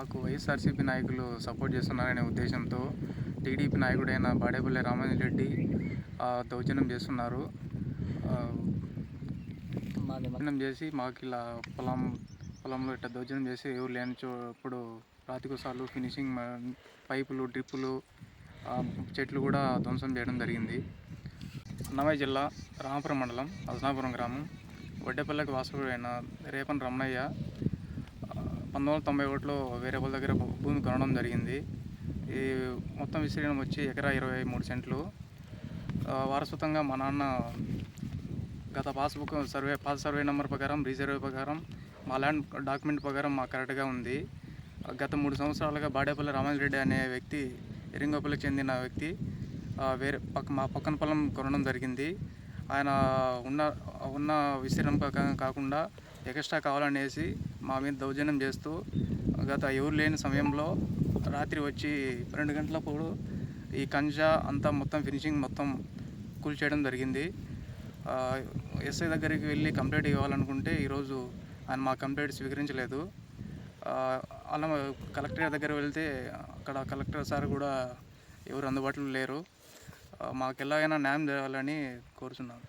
మాకు వైఎస్ఆర్సీపీ నాయకులు సపోర్ట్ చేస్తున్నారనే ఉద్దేశంతో టీడీపీ నాయకుడైన బాడేపల్లి రామారెడ్డి రెడ్డి దౌర్జన్యం చేస్తున్నారు. దౌర్జన్యం చేసి మాకు ఇలా పొలం పొలంలో ఇట్లా దౌర్జన్యం చేసి ఎవరు లేని చో ఇప్పుడు రాతికోసాలు ఫినిషింగ్ మ- పైపులు డ్రిప్పులు చెట్లు కూడా ధ్వంసం చేయడం జరిగింది. అన్నమయ్య జిల్లా రామపురం మండలం అజనాపురం గ్రామం. వడ్డేపల్లికి వాసుడైన రేపన్ రమణయ్య పంతొమ్మిది వందల తొంభై ఒకటిలో వేరే దగ్గర భూమి కొనడం జరిగింది. ఈ మొత్తం విస్తీర్ణం వచ్చి ఎకరా ఇరవై మూడు సెంట్లు. వారసత్వంగా మా నాన్న గత passbook survey pass survey number ప్రకారం రీసర్వే ప్రకారం మా ల్యాండ్ డాక్యుమెంట్ ప్రకారం మాకు కరెక్ట్గా ఉంది. గత మూడు సంవత్సరాలుగా బాడేపల్లి రామారెడ్డి అనే వ్యక్తి ఎరింగోపల్లికి చెందిన వ్యక్తి వేరే పక్క మా పక్కన పొలం కొనడం జరిగింది. ఆయన ఉన్న ఉన్న విస్తీర్ణం కాకుండా ఎక్స్ట్రా కావాలనేసి మా మీద దౌర్జన్యం చేస్తూ గత ఎవరు లేని సమయంలో రాత్రి వచ్చి రెండు గంటలప్పుడు ఈ కంజా అంతా మొత్తం ఫినిషింగ్ మొత్తం కూల్ చేయడం జరిగింది. ఎస్ఐ దగ్గరికి వెళ్ళి కంప్లైంట్ ఇవ్వాలనుకుంటే ఈరోజు ఆయన మా కంప్లైంట్ స్వీకరించలేదు. అలా కలెక్టర్ దగ్గర వెళ్తే అక్కడ కలెక్టర్ సార్ కూడా ఎవరు అందుబాటులో లేరు. మాకు ఎలాగైనా న్యాయం జరగాలని కోరుచున్నాను.